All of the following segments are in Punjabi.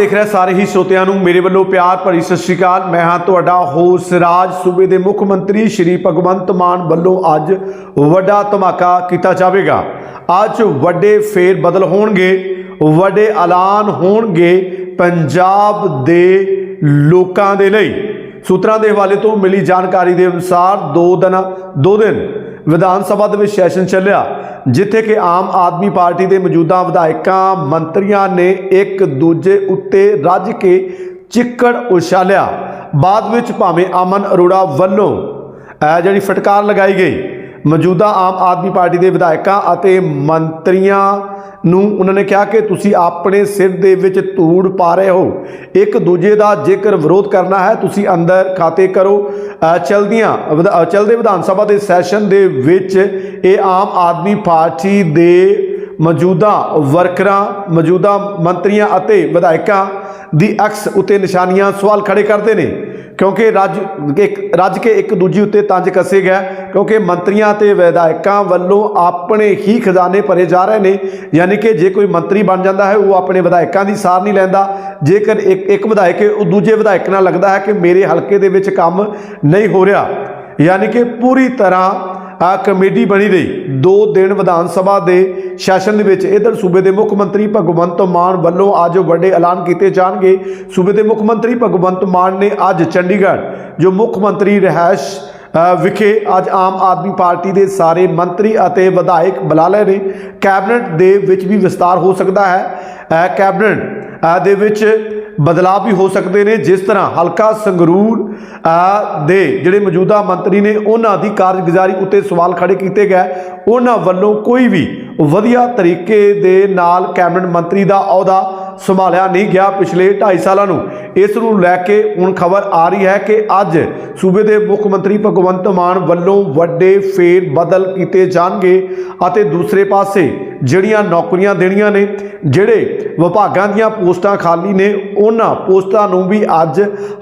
ਦੇਖ ਰਿਹਾ ਸਾਰੇ ਹੀ ਸ਼ੋਤਿਆਂ ਨੂੰ ਮੇਰੇ ਵੱਲੋਂ ਪਿਆਰ ਭਰੀ ਸਤਿ ਸ਼੍ਰੀ ਅਕਾਲ। ਮੈਂ ਹਾਂ ਤੁਹਾਡਾ ਹੋਸ ਰਾਜ। ਸੂਬੇ ਦੇ ਮੁੱਖ ਮੰਤਰੀ ਸ਼੍ਰੀ ਭਗਵੰਤ ਮਾਨ ਵੱਲੋਂ ਅੱਜ ਵੱਡਾ ਧਮਾਕਾ ਕੀਤਾ ਜਾਵੇਗਾ। ਅੱਜ ਵੱਡੇ ਫੇਰ ਬਦਲ ਹੋਣਗੇ, ਵੱਡੇ ਐਲਾਨ ਹੋਣਗੇ ਪੰਜਾਬ ਦੇ ਲੋਕਾਂ ਦੇ ਲਈ। ਸੂਤਰਾਂ ਦੇ ਹਵਾਲੇ ਤੋਂ ਮਿਲੀ ਜਾਣਕਾਰੀ ਦੇ ਅਨੁਸਾਰ ਦੋ ਦਿਨ ਦੋ ਦਿਨ ਵਿਧਾਨ ਸਭਾ ਦੇ ਵਿੱਚ ਸੈਸ਼ਨ ਚੱਲਿਆ, ਜਿੱਥੇ ਕਿ ਆਮ ਆਦਮੀ ਪਾਰਟੀ ਦੇ ਮੌਜੂਦਾ ਵਿਧਾਇਕਾਂ, ਮੰਤਰੀਆਂ ਨੇ ਇੱਕ ਦੂਜੇ ਉੱਤੇ ਰੱਜ ਕੇ ਚਿੱਕੜ ਉਛਾਲਿਆ। ਬਾਅਦ ਵਿੱਚ ਭਾਵੇਂ ਅਮਨ ਅਰੋੜਾ ਵੱਲੋਂ ਇਹ ਜਿਹੜੀ ਫਟਕਾਰ ਲਗਾਈ ਗਈ ਮੌਜੂਦਾ ਆਮ ਆਦਮੀ ਪਾਰਟੀ ਦੇ ਵਿਧਾਇਕਾਂ ਅਤੇ ਮੰਤਰੀਆਂ ਨੂੰ ਉਹਨਾਂ ਨੇ ਕਿਹਾ ਕਿ ਤੁਸੀਂ ਆਪਣੇ ਸਿਰ ਦੇ ਵਿੱਚ ਧੂੜ ਪਾ ਰਹੇ ਹੋ। ਇੱਕ ਦੂਜੇ ਦਾ ਜੇਕਰ ਵਿਰੋਧ ਕਰਨਾ ਹੈ, ਤੁਸੀਂ ਅੰਦਰ ਖਾਤੇ ਕਰੋ। ਚਲਦੀਆਂ, ਵਿਧਾ- ਚਲਦੇ ਵਿਧਾਨ ਸਭਾ ਦੇ ਸੈਸ਼ਨ ਦੇ ਵਿੱਚ ਇਹ ਆਮ ਆਦਮੀ ਪਾਰਟੀ ਦੇ ਮੌਜੂਦਾ ਵਰਕਰਾਂ, ਮੌਜੂਦਾ ਮੰਤਰੀਆਂ ਅਤੇ ਵਿਧਾਇਕਾਂ ਦੀ ਅਕਸ ਉਤੇ ਨਿਸ਼ਾਨੀਆਂ ਸਵਾਲ ਖੜੇ ਕਰਦੇ ਨੇ। ਕਿਉਂਕਿ ਰੱਜ, ਇੱਕ, ਰੱਜ ਕੇ ਇੱਕ ਦੂਜੀ ਉੱਤੇ ਤੰਜ ਕੱਸੇ ਗਏ। ਕਿਉਂਕਿ ਮੰਤਰੀਆਂ ਤੇ ਵਿਧਾਇਕਾਂ ਵੱਲੋਂ ਆਪਣੇ ਹੀ ਖਜ਼ਾਨੇ ਭਰੇ ਜਾ ਰਹੇ ਨੇ। ਯਾਨੀ ਕਿ ਜੇ ਕੋਈ ਮੰਤਰੀ ਬਣ ਜਾਂਦਾ ਹੈ, ਉਹ ਆਪਣੇ ਵਿਧਾਇਕਾਂ ਦੀ ਸਾਰ ਨਹੀਂ ਲੈਂਦਾ। ਜੇਕਰ ਇੱਕ ਇੱਕ ਵਿਧਾਇਕ ਉਹ ਦੂਜੇ ਵਿਧਾਇਕ ਨਾਲ ਲੱਗਦਾ ਹੈ ਕਿ ਮੇਰੇ ਹਲਕੇ ਦੇ ਵਿੱਚ ਕੰਮ ਨਹੀਂ ਹੋ ਰਿਹਾ। ਯਾਨੀ ਕਿ ਪੂਰੀ ਤਰ੍ਹਾਂ ਆ ਕਮੇਟੀ ਬਣੀ ਰਹੀ। ਦੋ ਦਿਨ ਵਿਧਾਨ ਸਭਾ ਦੇ ਸੈਸ਼ਨ ਦੇ ਵਿੱਚ ਇਧਰ ਸੂਬੇ ਦੇ ਮੁੱਖ ਮੰਤਰੀ ਭਗਵੰਤ ਮਾਨ ਵੱਲੋਂ ਅੱਜ ਵੱਡੇ ਐਲਾਨ ਕੀਤੇ ਜਾਣਗੇ। ਸੂਬੇ ਦੇ ਮੁੱਖ ਮੰਤਰੀ ਭਗਵੰਤ ਮਾਨ ਨੇ ਅੱਜ ਚੰਡੀਗੜ੍ਹ, ਜੋ ਮੁੱਖ ਮੰਤਰੀ ਰਹਿਸ਼ ਵਿਖੇ ਅੱਜ ਆਮ ਆਦਮੀ ਪਾਰਟੀ ਦੇ ਸਾਰੇ ਮੰਤਰੀ ਅਤੇ ਵਿਧਾਇਕ ਬੁਲਾ ਲਏ ਨੇ ਕੈਬਨਿਟ ਦੇ ਵਿੱਚ ਵੀ ਵਿਸਤਾਰ ਹੋ ਸਕਦਾ ਹੈ। ਕੈਬਨਿਟ ਦੇ ਵਿੱਚ ਬਦਲਾਅ ਵੀ ਹੋ ਸਕਦੇ ਨੇ, ਜਿਸ ਤਰ੍ਹਾਂ ਹਲਕਾ ਸੰਗਰੂਰ ਦੇ ਜਿਹੜੇ ਮੌਜੂਦਾ ਮੰਤਰੀ ਨੇ, ਉਹਨਾਂ ਦੀ ਕਾਰਜਗੁਜ਼ਾਰੀ ਉੱਤੇ ਸਵਾਲ ਖੜੇ ਕੀਤੇ ਗਏ। ਉਹਨਾਂ ਵੱਲੋਂ ਕੋਈ ਵੀ ਵਧੀਆ ਤਰੀਕੇ ਦੇ ਨਾਲ ਕੈਬਨਿਟ ਮੰਤਰੀ ਦਾ ਅਹੁਦਾ ਸੰਭਾਲਿਆ ਨਹੀਂ ਗਿਆ ਪਿਛਲੇ 2.5 ਸਾਲਾਂ ਨੂੰ। ਇਸ ਨੂੰ ਲੈ ਕੇ ਹੁਣ ਖਬਰ ਆ ਰਹੀ ਹੈ ਕਿ ਅੱਜ ਸੂਬੇ ਦੇ ਮੁੱਖ ਮੰਤਰੀ ਭਗਵੰਤ ਮਾਨ ਵੱਲੋਂ ਵੱਡੇ ਫੇਰ ਬਦਲ ਕੀਤੇ ਜਾਣਗੇ ਅਤੇ ਦੂਸਰੇ ਪਾਸੇ ਜਿਹੜੀਆਂ ਨੌਕਰੀਆਂ ਦੇਣੀਆਂ ਨੇ, ਜਿਹੜੇ ਵਿਭਾਗਾਂ ਦੀਆਂ ਪੋਸਟਾਂ ਖਾਲੀ ਨੇ, ਉਹਨਾਂ ਪੋਸਟਾਂ ਨੂੰ ਵੀ ਅੱਜ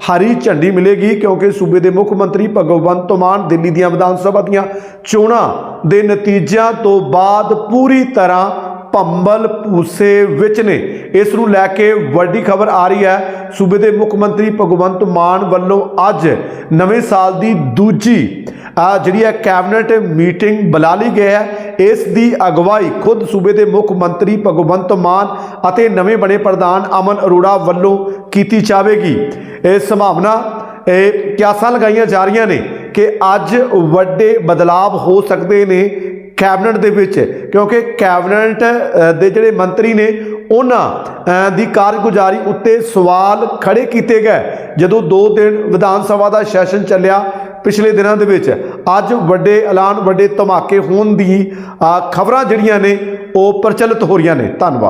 ਹਰੀ ਝੰਡੀ ਮਿਲੇਗੀ ਕਿਉਂਕਿ ਸੂਬੇ ਦੇ ਮੁੱਖ ਮੰਤਰੀ ਭਗਵੰਤ ਮਾਨ ਦਿੱਲੀ ਦੀਆਂ ਵਿਧਾਨ ਸਭਾ ਦੀਆਂ ਚੋਣਾਂ ਦੇ ਨਤੀਜਿਆਂ ਤੋਂ ਬਾਅਦ ਪੂਰੀ ਤਰ੍ਹਾਂ ਭੰਬਲ ਭੂਸੇ ਵਿੱਚ ਨੇ। ਇਸ ਨੂੰ ਲੈ ਕੇ ਵੱਡੀ ਖਬਰ ਆ ਰਹੀ ਹੈ। ਸੂਬੇ ਦੇ ਮੁੱਖ ਮੰਤਰੀ ਭਗਵੰਤ ਮਾਨ ਵੱਲੋਂ ਅੱਜ ਨਵੇਂ ਸਾਲ ਦੀ ਦੂਜੀ ਜਿਹੜੀ ਹੈ ਕੈਬਨਿਟ ਮੀਟਿੰਗ ਬੁਲਾ ਲਈ ਗਈ ਹੈ। ਇਸ ਦੀ ਅਗਵਾਈ ਖੁਦ ਸੂਬੇ ਦੇ ਮੁੱਖ ਮੰਤਰੀ ਭਗਵੰਤ ਮਾਨ ਅਤੇ ਨਵੇਂ ਬਣੇ ਪ੍ਰਧਾਨ ਅਮਨ ਅਰੋੜਾ ਵੱਲੋਂ ਕੀਤੀ ਜਾਵੇਗੀ। ਇਹ ਸੰਭਾਵਨਾ, ਇਹ ਕਿਆਸਾਂ ਲਗਾਈਆਂ ਜਾ ਰਹੀਆਂ ਨੇ ਕਿ ਅੱਜ ਵੱਡੇ ਬਦਲਾਵ ਹੋ ਸਕਦੇ ਨੇ ਕੈਬਨਿਟ ਦੇ ਵਿੱਚ, ਕਿਉਂਕਿ ਕੈਬਨਿਟ ਦੇ ਜਿਹੜੇ ਮੰਤਰੀ ਨੇ ਉਹਨਾਂ ਦੀ ਕਾਰਗੁਜ਼ਾਰੀ ਉੱਤੇ ਸਵਾਲ ਖੜੇ ਕੀਤੇ ਗਏ। ਜਦੋਂ 2 ਦਿਨ ਵਿਧਾਨ ਸਭਾ ਦਾ ਸੈਸ਼ਨ ਚੱਲਿਆ ਪਿਛਲੇ ਦਿਨਾਂ ਦੇ ਵਿੱਚ, ਅੱਜ ਵੱਡੇ ਐਲਾਨ, ਵੱਡੇ ਧਮਾਕੇ ਹੋਣ ਦੀ ਖਬਰਾਂ ਜਿਹੜੀਆਂ ਨੇ, ਉਹ ਪ੍ਰਚਲਿਤ ਹੋ ਰਹੀਆਂ ਨੇ। ਧੰਨਵਾਦ।